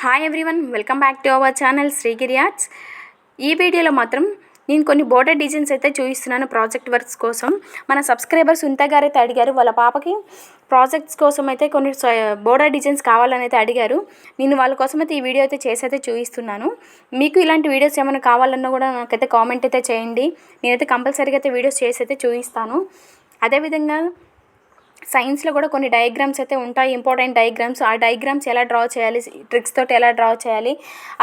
Hi everyone welcome back to our channel Srigiri arts ఈ వీడియోలో మాత్రం నేను కొన్ని బోర్డర్ డిజైన్స్ అయితే చూపిస్తున్నాను ప్రాజెక్ట్ వర్క్స్ కోసం. మన సబ్స్క్రైబర్స్ సుంత గారు అయితే అడిగారు వాళ్ళ పాపకి ప్రాజెక్ట్స్ కోసం అయితే కొన్ని బోర్డర్ డిజైన్స్ కావాలని అయితే అడిగారు. నేను వాళ్ళ కోసం అయితే ఈ వీడియో అయితే చేసి అయితే చూపిస్తున్నాను. మీకు ఇలాంటి వీడియోస్ ఏమైనా కావాలన్నా కూడా నాకైతే కామెంట్ అయితే చేయండి. నేనైతే కంపల్సరీగా అయితే వీడియోస్ చేసి అయితే చూపిస్తాను. అదేవిధంగా సైన్స్లో కూడా కొన్ని డయాగ్రామ్స్ అయితే ఉంటాయి ఇంపార్టెంట్ డయాగ్రామ్స్. ఆ డయాగ్రామ్స్ ఎలా డ్రా చేయాలి ట్రిక్స్ తోటి ఎలా డ్రా చేయాలి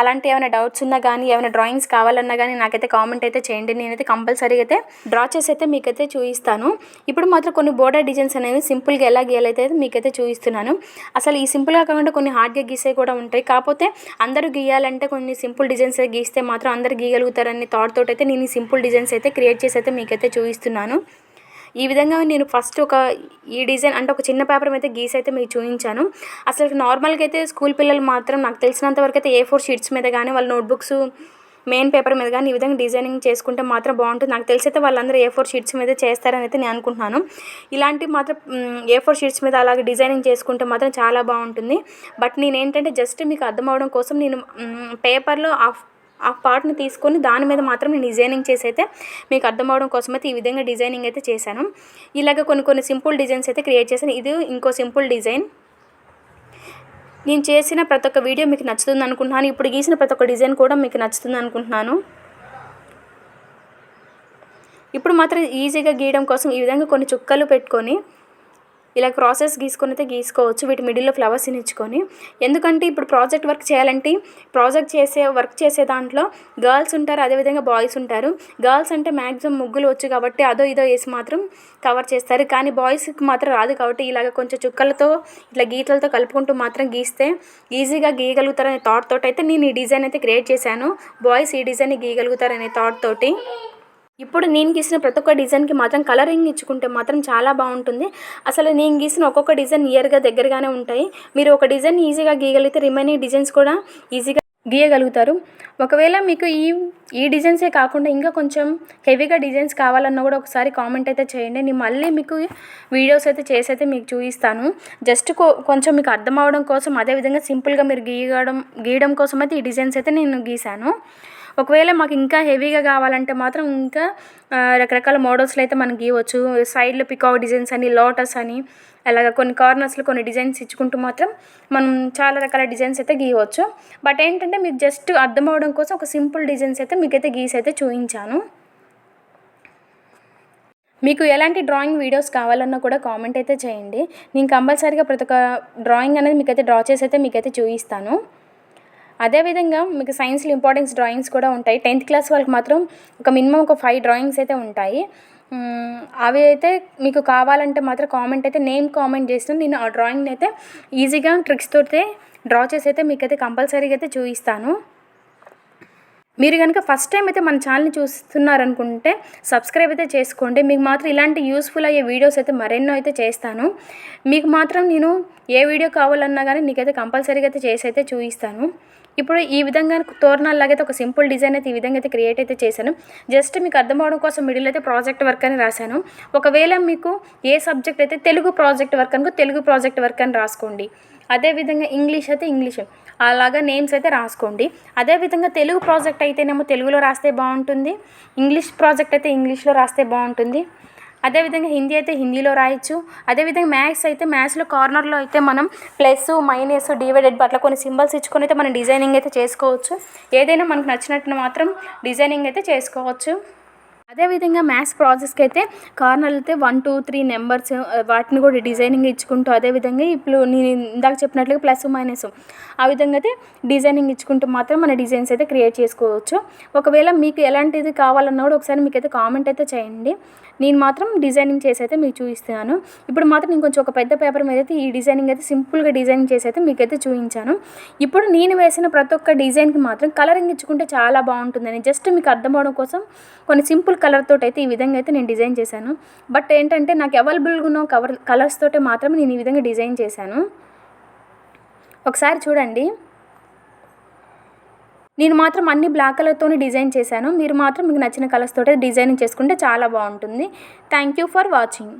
అలాంటి ఏమైనా డౌట్స్ ఉన్నా కానీ ఏమైనా డ్రాయింగ్స్ కావాలన్నా కానీ నాకైతే కామెంట్ అయితే చేయండి. నేనైతే కంపల్సరీగా అయితే డ్రా చేసి అయితే మీకైతే చూపిస్తాను. ఇప్పుడు మాత్రం కొన్ని బోర్డర్ డిజైన్స్ అనేవి సింపుల్గా ఎలా గీయాలైతే మీకైతే చూపిస్తున్నాను. అసలు ఈ సింపుల్గా కాకుండా కొన్ని హార్డ్గా గీసే కూడా ఉంటాయి. కాకపోతే అందరూ గీయాలంటే కొన్ని సింపుల్ డిజైన్స్ గీస్తే మాత్రం అందరు గీయగలుగుతారని థాట్ తోటి అయితే నేను ఈ సింపుల్ డిజైన్స్ అయితే క్రియేట్ చేసి అయితే మీకైతే చూపిస్తున్నాను. ఈ విధంగా నేను ఫస్ట్ ఒక ఈ డిజైన్ అంటే ఒక చిన్న పేపర్ అయితే గీసి అయితే మీకు చూపించాను. అసలు నార్మల్గా అయితే స్కూల్ పిల్లలు మాత్రం నాకు తెలిసినంత వరకు అయితే ఏ ఫోర్ షీట్స్ మీద కానీ వాళ్ళ నోట్బుక్స్ మెయిన్ పేపర్ మీద కానీ ఈ విధంగా డిజైనింగ్ చేసుకుంటే మాత్రం బాగుంటుంది. నాకు తెలిసి అయితే వాళ్ళందరూ ఏ ఫోర్ షీట్స్ మీద చేస్తారని అయితే నేను అనుకుంటున్నాను. ఇలాంటి మాత్రం ఏ ఫోర్ షీట్స్ మీద అలాగే డిజైనింగ్ చేసుకుంటే మాత్రం చాలా బాగుంటుంది. బట్ నేను ఏంటంటే జస్ట్ మీకు అర్థం అవడం కోసం నేను పేపర్లో ఆఫ్ ఆ పార్ట్ని తీసుకొని దాని మీద మాత్రం నేను డిజైనింగ్ చేసి అయితే మీకు అర్థం అవడం కోసం అయితే ఈ విధంగా డిజైనింగ్ అయితే చేశాను. ఇలాగ కొన్ని కొన్ని సింపుల్ డిజైన్స్ అయితే క్రియేట్ చేశాను. ఇది ఇంకో సింపుల్ డిజైన్. నేను చేసిన ప్రతి ఒక్క వీడియో మీకు నచ్చుతుంది అనుకుంటున్నాను. ఇప్పుడు గీసిన ప్రతి ఒక్క డిజైన్ కూడా మీకు నచ్చుతుంది అనుకుంటున్నాను. ఇప్పుడు మాత్రం ఈజీగా గీయడం కోసం ఈ విధంగా కొన్ని చుక్కలు పెట్టుకొని ఇలా ప్రాసెస్ గీసుకొని అయితే గీసుకోవచ్చు వీటి మిడిల్లో ఫ్లవర్స్ ఇచ్చుకొని. ఎందుకంటే ఇప్పుడు ప్రాజెక్ట్ వర్క్ చేయాలంటే ప్రాజెక్ట్ చేసే వర్క్ చేసే దాంట్లో గర్ల్స్ ఉంటారు అదేవిధంగా బాయ్స్ ఉంటారు. గర్ల్స్ అంటే మ్యాక్సిమం ముగ్గులు వచ్చు కాబట్టి అదో ఇదో వేసి మాత్రం కవర్ చేస్తారు. కానీ బాయ్స్కి మాత్రం రాదు కాబట్టి ఇలాగ కొంచెం చుక్కలతో ఇట్లా గీతలతో కలుపుకుంటూ మాత్రం గీస్తే ఈజీగా గీయగలుగుతారనే థాట్ తోటి అయితే నేను ఈ డిజైన్ అయితే క్రియేట్ చేశాను. బాయ్స్ ఈ డిజైన్ గీయగలుగుతారనే థాట్ తోటి. ఇప్పుడు నేను గీసిన ప్రతి ఒక్క డిజైన్కి మాత్రం కలరింగ్ ఇచ్చుకుంటే మాత్రం చాలా బాగుంటుంది. అసలు నేను గీసిన ఒక్కొక్క డిజైన్ నియర్గా దగ్గరగానే ఉంటాయి. మీరు ఒక డిజైన్ ఈజీగా గీయగలిగితే రిమైనింగ్ డిజైన్స్ కూడా ఈజీగా గీయగలుగుతారు. ఒకవేళ మీకు ఈ ఈ డిజైన్సే కాకుండా ఇంకా కొంచెం హెవీగా డిజైన్స్ కావాలన్నా కూడా ఒకసారి కామెంట్ అయితే చేయండి. నేను మళ్ళీ మీకు వీడియోస్ అయితే చేసి అయితే మీకు చూపిస్తాను. జస్ట్ కొంచెం మీకు అర్థం అవడం కోసం అదేవిధంగా సింపుల్గా మీరు గీయడం గీయడం కోసం అయితే ఈ డిజైన్స్ అయితే నేను గీశాను. ఒకవేళ మాకు ఇంకా హెవీగా కావాలంటే మాత్రం ఇంకా రకరకాల మోడల్స్లో అయితే మనం గీయవచ్చు సైడ్లో పికాక్ డిజైన్స్ అని లోటస్ అని అలాగ కొన్ని కార్నర్స్లో కొన్ని డిజైన్స్ ఇచ్చుకుంటూ మాత్రం మనం చాలా రకాల డిజైన్స్ అయితే గీయవచ్చు. బట్ ఏంటంటే మీకు జస్ట్ అర్థం అవడం కోసం ఒక సింపుల్ డిజైన్స్ అయితే మీకైతే గీసి అయితే చూపించాను. మీకు ఎలాంటి డ్రాయింగ్ వీడియోస్ కావాలన్నా కూడా కామెంట్ అయితే చేయండి. నేను కంపల్సరీగా ప్రతి ఒక్క డ్రాయింగ్ అనేది మీకైతే డ్రా చేసి అయితే మీకైతే చూపిస్తాను. అదేవిధంగా మీకు సైన్స్లో ఇంపార్టెన్స్ డ్రాయింగ్స్ కూడా ఉంటాయి. టెన్త్ క్లాస్ వాళ్ళకి మాత్రం ఒక మినిమం ఒక ఫైవ్ డ్రాయింగ్స్ అయితే ఉంటాయి. అవి అయితే మీకు కావాలంటే మాత్రం కామెంట్ అయితే నేమ్ కామెంట్ చేస్తాను నేను ఆ డ్రాయింగ్ని అయితే ఈజీగా ట్రిక్స్ తోటి డ్రా చేసి అయితే మీకైతే కంపల్సరీగా అయితే చూపిస్తాను. మీరు కనుక ఫస్ట్ టైం అయితే మన ఛానల్ని చూస్తున్నారనుకుంటే సబ్స్క్రైబ్ అయితే చేసుకోండి. మీకు మాత్రం ఇలాంటి యూస్ఫుల్ అయ్యే వీడియోస్ అయితే మరెన్నో అయితే చేస్తాను. మీకు మాత్రం నేను ఏ వీడియో కావాలన్నా కానీ నీకైతే కంపల్సరీగా అయితే చేసి అయితే చూపిస్తాను. ఇప్పుడు ఈ విధంగా తోరణాలాగైతే ఒక సింపుల్ డిజైన్ అయితే ఈ విధంగా అయితే క్రియేట్ అయితే చేశాను. జస్ట్ మీకు అర్థం అవడం కోసం మిడిల్ అయితే ప్రాజెక్ట్ వర్క్ అని రాశాను. ఒకవేళ మీకు ఏ సబ్జెక్ట్ అయితే తెలుగు ప్రాజెక్ట్ వర్క్ అనుకో తెలుగు ప్రాజెక్ట్ వర్క్ అని రాసుకోండి. అదేవిధంగా ఇంగ్లీష్ అయితే ఇంగ్లీష్. అలాగా నేమ్స్ అయితే రాసుకోండి. అదేవిధంగా తెలుగు ప్రాజెక్ట్ అయితేనేమో తెలుగులో రాస్తే బాగుంటుంది. ఇంగ్లీష్ ప్రాజెక్ట్ అయితే ఇంగ్లీష్లో రాస్తే బాగుంటుంది. అదేవిధంగా హిందీ అయితే హిందీలో రాయొచ్చు. అదేవిధంగా మ్యాథ్స్ అయితే మ్యాథ్స్లో కార్నర్లో అయితే మనం ప్లస్ మైనస్ డివైడెడ్ అట్లా కొన్ని సింబల్స్ ఇచ్చుకొని అయితే మనం డిజైనింగ్ అయితే చేసుకోవచ్చు. ఏదైనా మనకు నచ్చినట్టు మాత్రం డిజైనింగ్ అయితే చేసుకోవచ్చు. అదేవిధంగా మ్యాథ్స్ ప్రాసెస్కి అయితే కార్నర్లు అయితే వన్ టూ త్రీ నెంబర్స్ వాటిని కూడా డిజైనింగ్ ఇచ్చుకుంటూ అదేవిధంగా ఇప్పుడు నేను ఇందాక చెప్పినట్లుగా ప్లస్ మైనస్ ఆ విధంగా అయితే డిజైనింగ్ ఇచ్చుకుంటూ మాత్రం మన డిజైన్స్ అయితే క్రియేట్ చేసుకోవచ్చు. ఒకవేళ మీకు ఎలాంటిది కావాలన్నా కూడా ఒకసారి మీకు అయితే కామెంట్ అయితే చేయండి. నేను మాత్రం డిజైనింగ్ చేసి అయితే మీకు చూపిస్తున్నాను ఇప్పుడు మాత్రం నేను కొంచెం ఒక పెద్ద పేపర్ మీద అయితే ఈ డిజైనింగ్ అయితే సింపుల్గా డిజైనింగ్ చేసి అయితే మీకైతే చూపించాను. ఇప్పుడు నేను వేసిన ప్రతి ఒక్క డిజైన్కి మాత్రం కలరింగ్ ఇచ్చుకుంటే చాలా బాగుంటుందని. జస్ట్ మీకు అర్థం అవడం కోసం కొన్ని సింపుల్ కలర్ తోటి అయితే ఈ విధంగా అయితే నేను డిజైన్ చేశాను. బట్ ఏంటంటే నాకు అవైలబుల్గా ఉన్న కవర్ కలర్స్ తోటే మాత్రమే నేను ఈ విధంగా డిజైన్ చేశాను. ఒకసారి చూడండి. నేను మాత్రం అన్ని బ్లాక్ కలర్తోనే డిజైన్ చేశాను. మీరు మాత్రం మీకు నచ్చిన కలర్స్ తోటే డిజైనింగ్ చేసుకుంటే చాలా బాగుంటుంది. Thank you for watching